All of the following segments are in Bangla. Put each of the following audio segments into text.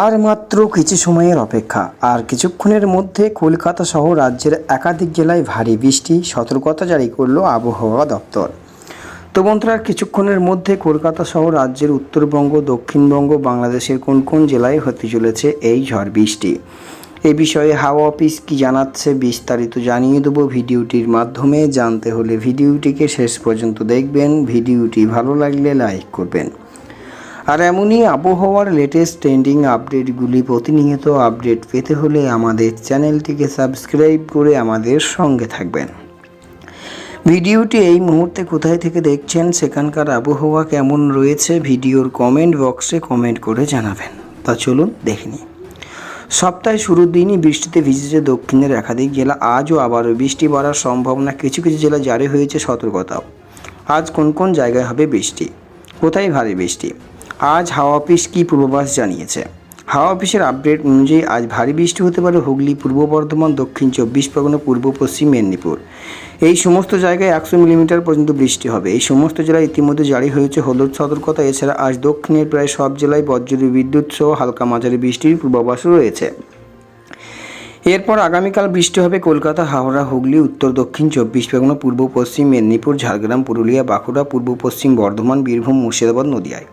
আর মাত্র কিছু সময়ের অপেক্ষা। আর কিছুক্ষণের মধ্যে কলকাতা সহ রাজ্যের একাধিক জেলায় ভারী বৃষ্টি, সতর্কতা জারি করল আবহাওয়া দপ্তর। তো বন্ধুরা, কিছুক্ষণের মধ্যে কলকাতা সহ রাজ্যের উত্তরবঙ্গ, দক্ষিণবঙ্গ, বাংলাদেশের কোন কোন জেলায় হতে চলেছে এই ঝড় বৃষ্টি? এ বিষয়ে হাওয়া অফিস কি জানাচ্ছে বিস্তারিত জানিয়ে দেবো ভিডিওটির মাধ্যমে। জানতে হলে ভিডিওটিকে শেষ পর্যন্ত দেখবেন। ভিডিওটি ভালো লাগলে লাইক করবেন। আর এমনই আবহাওয়ার লেটেস্ট ট্রেন্ডিং আপডেটগুলি প্রতিনিয়ত আপডেট পেতে হলে আমাদের চ্যানেলটিকে সাবস্ক্রাইব করে আমাদের সঙ্গে থাকবেন। ভিডিওটি এই মুহূর্তে কোথায় থেকে দেখছেন, সেখানকার আবহাওয়া কেমন রয়েছে, ভিডিওর কমেন্ট বক্সে কমেন্ট করে জানাবেন। তা চলুন দেখে নিই। সপ্তাহে শুরুর দিনই বৃষ্টিতে ভিজেছে দক্ষিণের একাধিক জেলা। আজও আবারও বৃষ্টি বাড়ার সম্ভাবনা কিছু কিছু জেলা জারি হয়েছে সতর্কতাও। আজ কোন কোন জায়গায় হবে বৃষ্টি? কোথায় ভারী বৃষ্টি? আজ হাওয়া অফিস কী পূর্বাভাস জানিয়েছে? হাওয়া অফিসের আপডেট অনুযায়ী আজ ভারী বৃষ্টি হতে পারে হুগলি, পূর্ব বর্ধমান, দক্ষিণ চব্বিশ পরগনা, পূর্ব পশ্চিম মেদিনীপুর। এই সমস্ত জায়গায় একশো মিলিমিটার পর্যন্ত বৃষ্টি হবে। এই সমস্ত জেলায় ইতিমধ্যে জারি হয়েছে হলুদ সতর্কতা। এছাড়া আজ দক্ষিণের প্রায় সব জেলায় বজ্রী বিদ্যুৎ সহ হালকা মাঝারি বৃষ্টির পূর্বাভাস রয়েছে। এরপর আগামীকাল বৃষ্টি হবে কলকাতা, হাওড়া, হুগলি, উত্তর, দক্ষিণ চব্বিশ পরগনা, পূর্ব পশ্চিম মেদিনীপুর, ঝাড়গ্রাম, পুরুলিয়া, বাঁকুড়া, পূর্ব পশ্চিম বর্ধমান, বীরভূম, মুর্শিদাবাদ, নদিয়ায়।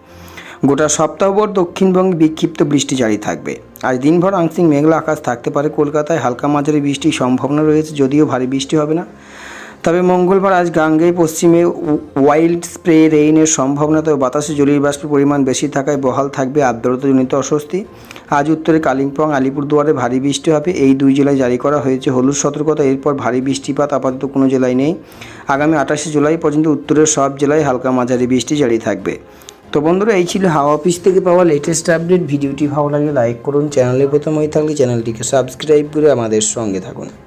গোটা সপ্তাহভর দক্ষিণবঙ্গে বিক্ষিপ্ত বৃষ্টি জারি থাকবে। আজ দিনভর আংশিক মেঘলা আকাশ থাকতে পারে কলকাতায়, হালকা মাঝারি বৃষ্টির সম্ভাবনা রয়েছে, যদিও ভারী বৃষ্টি হবে না। তবে মঙ্গলবার আজ গাঙ্গেয় পশ্চিমে ওয়াইল্ড স্প্রে রেইনের সম্ভাবনা তবে বাতাসে জলীয় বাষ্পের পরিমাণ বেশি থাকায় বহাল থাকবে আর্দ্রতাজনিত অস্বস্তি। আজ উত্তরে কালিম্পং, আলিপুরদুয়ারে ভারী বৃষ্টি হবে। এই দুই জেলায় জারি করা হয়েছে হলুদ সতর্কতা। এরপর ভারী বৃষ্টিপাত আপাতত কোনো জেলায় নেই। আগামী আঠাশে জুলাই পর্যন্ত উত্তরের সব জেলায় হালকা মাঝারি বৃষ্টি জারি থাকবে। তো বন্ধুরা, এই ছিল হাওয়া অফিস থেকে পাওয়া লেটেস্ট আপডেট ভিডিওটি ভালো লাগলে লাইক করুন। চ্যানেলে প্রথম হয়ে থাকলে চ্যানেলটিকে সাবস্ক্রাইব করে আমাদের সঙ্গে থাকুন।